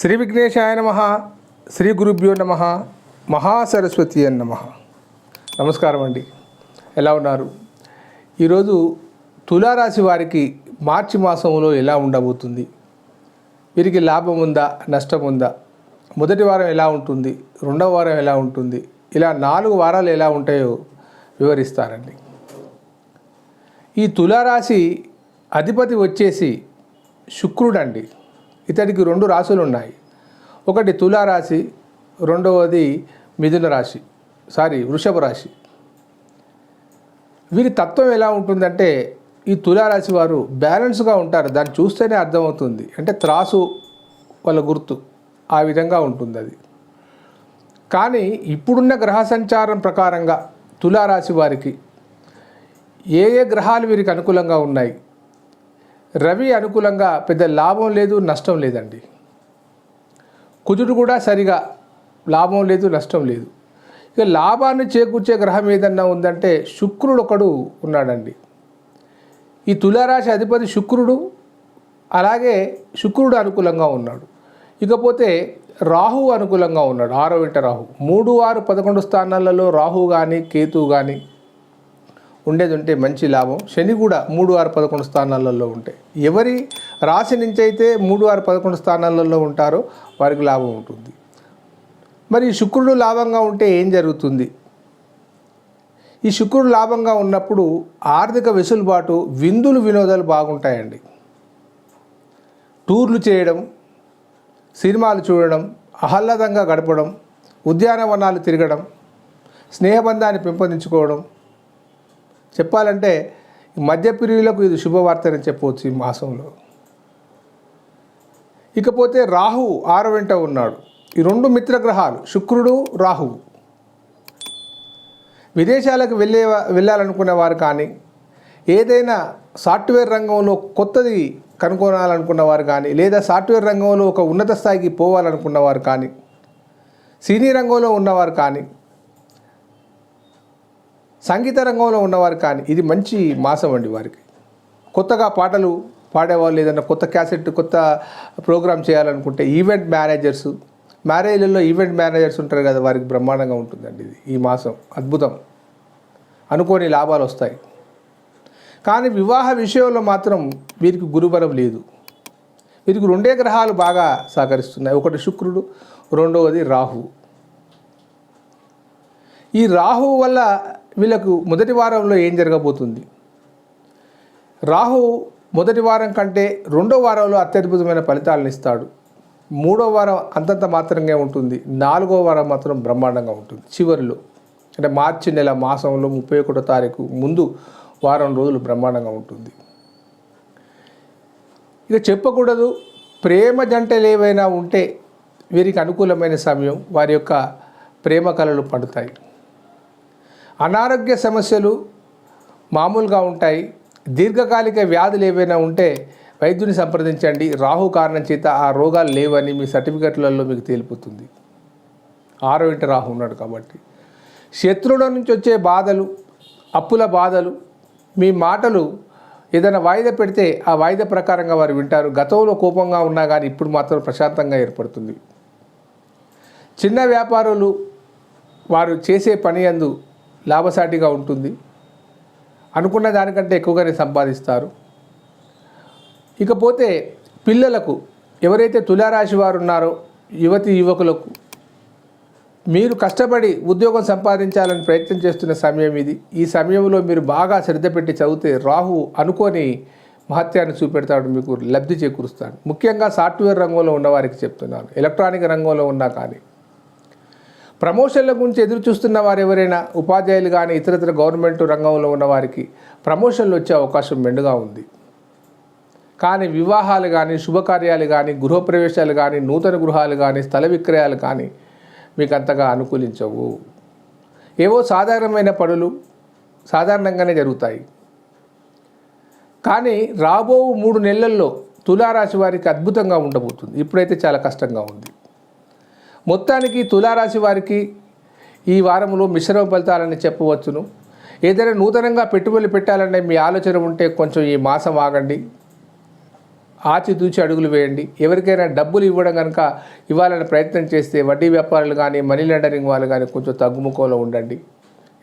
శ్రీ విఘ్నేశాయ నమ శ్రీ గురుభ్యో నమ మహాసరస్వతి అని నమ. నమస్కారం అండి. ఎలా ఉన్నారు? ఈరోజు తులారాశి వారికి మార్చి మాసంలో ఎలా ఉండబోతుంది? వీరికి లాభం ఉందా నష్టం ఉందా? మొదటి వారం ఎలా ఉంటుంది? రెండవ వారం ఎలా ఉంటుంది? ఇలా నాలుగు వారాలు ఎలా ఉంటాయో వివరిస్తారండి. ఈ తులారాశి అధిపతి వచ్చేసి శుక్రుడండి. ఇతడికి రెండు రాశులు ఉన్నాయి ఒకటి తులారాశి రెండవది మిథున రాశి సారీ వృషభ రాశి. వీరి తత్వం ఎలా ఉంటుందంటే ఈ తులారాశి వారు బ్యాలెన్స్గా ఉంటారు. దాన్ని చూస్తేనే అర్థమవుతుంది. అంటే త్రాసు వాళ్ళ గుర్తు ఆ విధంగా ఉంటుంది అది. కానీ ఇప్పుడున్న గ్రహ సంచారం ప్రకారంగా తులారాశి వారికి ఏ ఏ గ్రహాలు వీరికి అనుకూలంగా ఉన్నాయి? రవి అనుకూలంగా పెద్ద లాభం లేదు నష్టం లేదండి. కుజుడు కూడా సరిగా లాభం లేదు నష్టం లేదు. ఇక లాభాన్ని చేకూర్చే గ్రహం ఏదన్నా ఉందంటే శుక్రుడు ఒకడు ఉన్నాడండి. ఈ తులారాశి అధిపతి శుక్రుడు అలాగే శుక్రుడు అనుకూలంగా ఉన్నాడు. ఇకపోతే రాహు అనుకూలంగా ఉన్నాడు ఆరో ఇంట రాహు. మూడు ఆరు పదకొండు స్థానాలలో రాహు కానీ కేతు కానీ ఉండేది ఉంటే మంచి లాభం. శని కూడా మూడు ఆరు పదకొండు స్థానాలలో ఉంటాయి ఎవరి రాశి నుంచి అయితే మూడు ఆరు పదకొండు స్థానాలలో ఉంటారో వారికి లాభం ఉంటుంది. మరి శుక్రుడు లాభంగా ఉంటే ఏం జరుగుతుంది? ఈ శుక్రుడు లాభంగా ఉన్నప్పుడు ఆర్థిక వెసులుబాటు విందులు వినోదాలు బాగుంటాయండి. టూర్లు చేయడం సినిమాలు చూడడం ఆహ్లాదంగా గడపడం ఉద్యానవనాలు తిరగడం స్నేహబంధాన్ని పెంపొందించుకోవడం చెప్పాలంటే ఈ మధ్య ప్రియులకు ఇది శుభవార్త అని చెప్పవచ్చు ఈ మాసంలో. ఇకపోతే రాహు ఆరు వెంట ఉన్నాడు. ఈ రెండు మిత్రగ్రహాలు శుక్రుడు రాహువు విదేశాలకు వెళ్ళే వెళ్ళాలనుకునే వారు కానీ ఏదైనా సాఫ్ట్వేర్ రంగంలో కొత్తది కనుగొనాలనుకున్న వారు కానీ లేదా సాఫ్ట్వేర్ రంగంలో ఒక ఉన్నత స్థాయికి పోవాలనుకున్నవారు కానీ సినీ రంగంలో ఉన్నవారు కానీ సంగీత రంగంలో ఉన్నవారు కానీ ఇది మంచి మాసం అండి వారికి. కొత్తగా పాటలు పాడేవాళ్ళు ఏదైనా కొత్త క్యాసెట్ కొత్త ప్రోగ్రామ్ చేయాలనుకుంటే ఈవెంట్ మేనేజర్స్ మ్యారేజ్లలో ఈవెంట్ మేనేజర్స్ ఉంటారు కదా వారికి బ్రహ్మాండంగా ఉంటుందండి ఇది ఈ మాసం. అద్భుతం. అనుకోని లాభాలు వస్తాయి. కానీ వివాహ విషయంలో మాత్రం వీరికి గురుబలం లేదు. వీరికి రెండే గ్రహాలు బాగా సహకరిస్తున్నాయి. ఒకటి శుక్రుడు రెండవది రాహు. ఈ రాహు వల్ల వీళ్ళకు మొదటి వారంలో ఏం జరగబోతుంది? రాహు మొదటి వారం కంటే రెండో వారంలో అత్యద్భుతమైన ఫలితాలను ఇస్తాడు. మూడో వారం అంతంత మాత్రంగా ఉంటుంది. నాలుగో వారం మాత్రం బ్రహ్మాండంగా ఉంటుంది. చివరిలో అంటే మార్చి నెల మాసంలో ముప్పై ఒకటో తారీఖు ముందు వారం రోజులు బ్రహ్మాండంగా ఉంటుంది. ఇక చెప్పకూడదు ప్రేమ జంటలు ఏవైనా ఉంటే వీరికి అనుకూలమైన సమయం వారి యొక్క ప్రేమ కళలు పండుతాయి. అనారోగ్య సమస్యలు మామూలుగా ఉంటాయి. దీర్ఘకాలిక వ్యాధులు ఏవైనా ఉంటే వైద్యుని సంప్రదించండి. రాహు కారణం చేత ఆ రోగాలు లేవని మీ సర్టిఫికెట్లలో మీకు తేలిపోతుంది. ఆరో ఇంటి రాహు ఉన్నాడు కాబట్టి. శత్రువుల నుంచి వచ్చే బాధలు అప్పుల బాధలు మీ మాటలు ఏదైనా వాయిదా పెడితే ఆ వాయిదా ప్రకారంగా వారు వింటారు. గతంలో కోపంగా ఉన్నా కానీ ఇప్పుడు మాత్రం ప్రశాంతంగా ఏర్పడుతుంది. చిన్న వ్యాపారులు వారు చేసే పని అందు లాభసాటిగా ఉంటుంది. అనుకున్న దానికంటే ఎక్కువగానే సంపాదిస్తారు. ఇకపోతే పిల్లలకు ఎవరైతే తులారాశి వారు ఉన్నారో యువతి యువకులకు మీరు కష్టపడి ఉద్యోగం సంపాదించాలని ప్రయత్నం చేస్తున్న సమయం ఇది. ఈ సమయంలో మీరు బాగా శ్రద్ధ పెట్టి చదివితే రాహు అనుకోని మహత్యాన్ని చూపెడతాడు మీకు లబ్ధి చేకూరుస్తాడు. ముఖ్యంగా సాఫ్ట్వేర్ రంగంలో ఉన్నవారికి చెప్తున్నాను. ఎలక్ట్రానిక్ రంగంలో ఉన్నా కానీ ప్రమోషన్ల గురించి ఎదురు చూస్తున్న వారు ఎవరైనా ఉపాధ్యాయులు కానీ ఇతరతర గవర్నమెంట్ రంగంలో ఉన్న వారికి ప్రమోషన్లు వచ్చే అవకాశం మెండుగా ఉంది. కానీ వివాహాలు కానీ శుభకార్యాలు కానీ గృహప్రవేశాలు కానీ నూతన గృహాలు కానీ స్థల విక్రయాలు కానీ మీకు అంతగా అనుకూలించవు. ఏవో సాధారణమైన పనులు సాధారణంగానే జరుగుతాయి. కానీ రాబో మూడు నెలల్లో తులారాశి వారికి అద్భుతంగా ఉండబోతుంది. ఇప్పుడైతే చాలా కష్టంగా ఉంది. మొత్తానికి తులారాశి వారికి ఈ వారంలో మిశ్రమ ఫలితాలని చెప్పవచ్చును. ఏదైనా నూతనంగా పెట్టుబడులు పెట్టాలనే మీ ఆలోచన ఉంటే కొంచెం ఈ మాసం ఆగండి. ఆచితూచి అడుగులు వేయండి. ఎవరికైనా డబ్బులు ఇవ్వడం కనుక ఇవ్వాలని ప్రయత్నం చేస్తే వడ్డీ వ్యాపారులు కానీ మనీ లెండరింగ్ వాళ్ళు కానీ కొంచెం తగ్గుముఖంలో ఉండండి.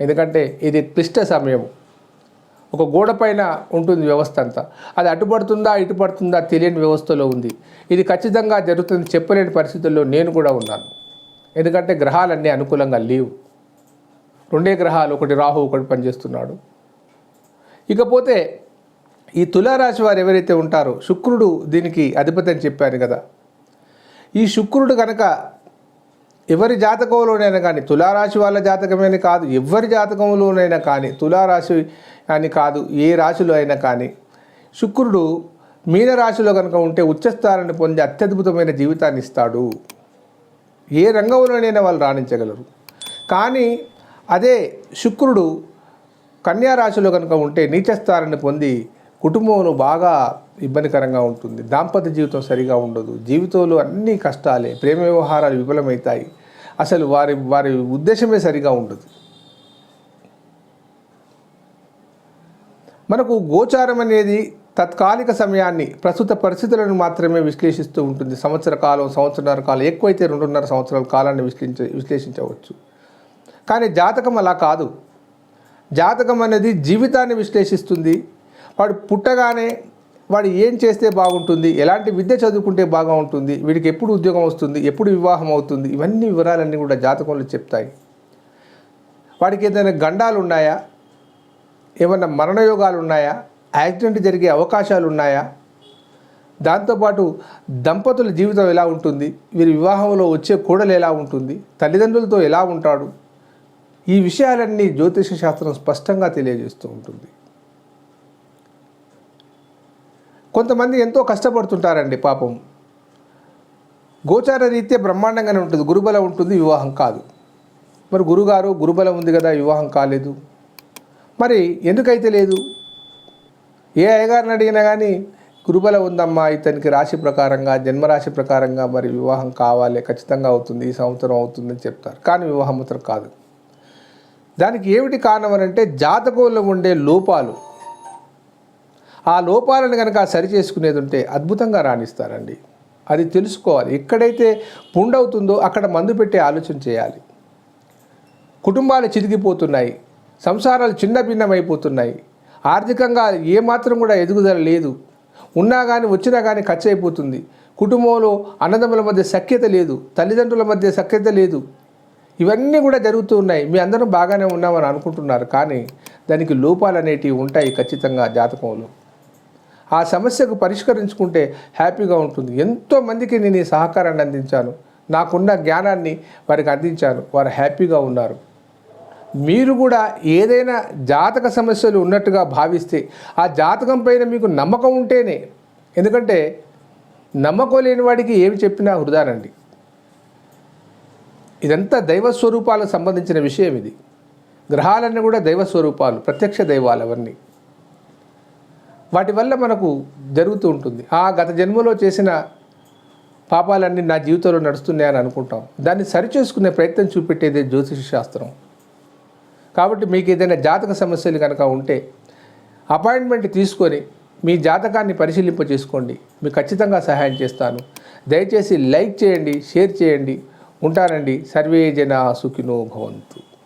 ఎందుకంటే ఇది క్లిష్ట సమయం ఒక గోడ పైన ఉంటుంది వ్యవస్థ అంతా. అది అటుపడుతుందా ఇటుపడుతుందా తెలియని వ్యవస్థలో ఉంది. ఇది ఖచ్చితంగా జరుగుతుంది చెప్పలేని పరిస్థితుల్లో నేను కూడా ఉన్నాను. ఎందుకంటే గ్రహాలన్నీ అనుకూలంగా లేవు. రెండే గ్రహాలు ఒకటి రాహు ఒకటి పనిచేస్తున్నాడు. ఇకపోతే ఈ తులారాశి వారు ఎవరైతే ఉంటారో శుక్రుడు దీనికి అధిపతి అని చెప్పాను కదా. ఈ శుక్రుడు కనుక ఎవరి జాతకంలోనైనా కానీ తులారాశి వాళ్ళ జాతకమేని కాదు ఎవరి జాతకంలోనైనా కానీ తులారాశి అని కాదు ఏ రాశిలో అయినా కానీ శుక్రుడు మీనరాశిలో కనుక ఉంటే ఉచ్చస్థానాన్ని పొంది అత్యద్భుతమైన జీవితాన్ని ఇస్తాడు. ఏ రంగంలోనైనా వాళ్ళు రాణించగలరు. కానీ అదే శుక్రుడు కన్యా రాశిలో కనుక ఉంటే నీచస్థానాన్ని పొంది కుటుంబంలో బాగా ఇబ్బందికరంగా ఉంటుంది. దాంపత్య జీవితం సరిగా ఉండదు. జీవితంలో అన్ని కష్టాలే ప్రేమ వ్యవహారాలు విఫలమవుతాయి. అసలు వారి వారి ఉద్దేశమే సరిగా ఉండదు. మనకు గోచారం అనేది తత్కాలిక సమయాన్ని ప్రస్తుత పరిస్థితులను మాత్రమే విశ్లేషిస్తూ ఉంటుంది. సంవత్సర కాలం సంవత్సరాల కాలం ఎక్కువైతే రెండున్నర సంవత్సరాల కాలాన్ని విశ్లేషించ విశ్లేషించవచ్చు. కానీ జాతకం అలా కాదు. జాతకం అనేది జీవితాన్ని విశ్లేషిస్తుంది. వాడు పుట్టగానే వాడు ఏం చేస్తే బాగుంటుంది ఎలాంటి విద్య చదువుకుంటే బాగా ఉంటుంది వీడికి ఎప్పుడు ఉద్యోగం వస్తుంది ఎప్పుడు వివాహం అవుతుంది ఇవన్నీ వివరాలన్నీ కూడా జాతకంలో చెప్తాయి. వాడికి ఏదైనా గండాలు ఉన్నాయా? ఏమన్నా మరణయోగాలు ఉన్నాయా? యాక్సిడెంట్ జరిగే అవకాశాలు ఉన్నాయా? దాంతోపాటు దంపతుల జీవితం ఎలా ఉంటుంది? వీరి వివాహంలో వచ్చే కోడలు ఎలా ఉంటుంది? తల్లిదండ్రులతో ఎలా ఉంటాడు? ఈ విషయాలన్నీ జ్యోతిష శాస్త్రం స్పష్టంగా తెలియజేస్తూ ఉంటుంది. కొంతమంది ఎంతో కష్టపడుతుంటారండి పాపం. గోచార రీత్యా బ్రహ్మాండంగానే ఉంటుంది. గురుబలం ఉంటుంది వివాహం కాదు. మరి గురుగారు గురుబలం ఉంది కదా వివాహం కాలేదు. మరి ఎందుకైతే లేదు? ఏ అయ్యగారిని అడిగినా కానీ గురుబలం ఉందమ్మా ఇతనికి రాశి ప్రకారంగా జన్మరాశి ప్రకారంగా మరి వివాహం కావాలి ఖచ్చితంగా అవుతుంది ఈ సంవత్సరం అవుతుందని చెప్తారు. కానీ వివాహం మాత్రం కాదు. దానికి ఏమిటి కారణం అని అంటే జాతకంలో ఉండే లోపాలు. ఆ లోపాలను కనుక సరి చేసుకునేది ఉంటే అద్భుతంగా రాణిస్తారండి. అది తెలుసుకోవాలి. ఎక్కడైతే పుండవుతుందో అక్కడ మందు పెట్టే ఆలోచన చేయాలి. కుటుంబాలు చిరిగిపోతున్నాయి సంసారాలు చిన్న భిన్నమైపోతున్నాయి. ఆర్థికంగా ఏమాత్రం కూడా ఎదుగుదల లేదు. ఉన్నా కానీ వచ్చినా కానీ ఖర్చు అయిపోతుంది కుటుంబంలో అన్నదమ్ముల మధ్య సఖ్యత లేదు. తల్లిదండ్రుల మధ్య సఖ్యత లేదు. ఇవన్నీ కూడా జరుగుతూ ఉన్నాయి. మీ అందరం బాగానే ఉన్నామని అనుకుంటున్నారు. కానీ దానికి లోపాలు అనేటివి ఉంటాయి ఖచ్చితంగా జాతకంలో. ఆ సమస్యకు పరిష్కరించుకుంటే హ్యాపీగా ఉంటుంది. ఎంతోమందికి నేను ఈ సహకారాన్ని అందించాను. నాకున్న జ్ఞానాన్ని వారికి అందించాను. వారు హ్యాపీగా ఉన్నారు. మీరు కూడా ఏదైనా జాతక సమస్యలు ఉన్నట్టుగా భావిస్తే ఆ జాతకం పైన మీకు నమ్మకం ఉంటేనే ఎందుకంటే నమ్మకం లేని వాడికి ఏమి చెప్పినా వృధానండి. ఇదంతా దైవ స్వరూపాలకు సంబంధించిన విషయం ఇది. గ్రహాలన్నీ కూడా దైవ స్వరూపాలు ప్రత్యక్ష దైవాలు అవన్నీ. వాటి వల్ల మనకు జరుగుతూ ఉంటుంది. ఆ గత జన్మలో చేసిన పాపాలన్నీ నా జీవితంలో నడుస్తున్నాయని అనుకుంటాం. దాన్ని సరిచేసుకునే ప్రయత్నం చూపెట్టేదే జ్యోతిష శాస్త్రం. కాబట్టి మీకు ఏదైనా జాతక సమస్యలు కనుక ఉంటే అపాయింట్మెంట్ తీసుకొని మీ జాతకాన్ని పరిశీలింప చేసుకోండి మీకు ఖచ్చితంగా సహాయం చేస్తాను. దయచేసి లైక్ చేయండి షేర్ చేయండి. ఉంటానండి. సర్వే జన సుఖినో భవంతు.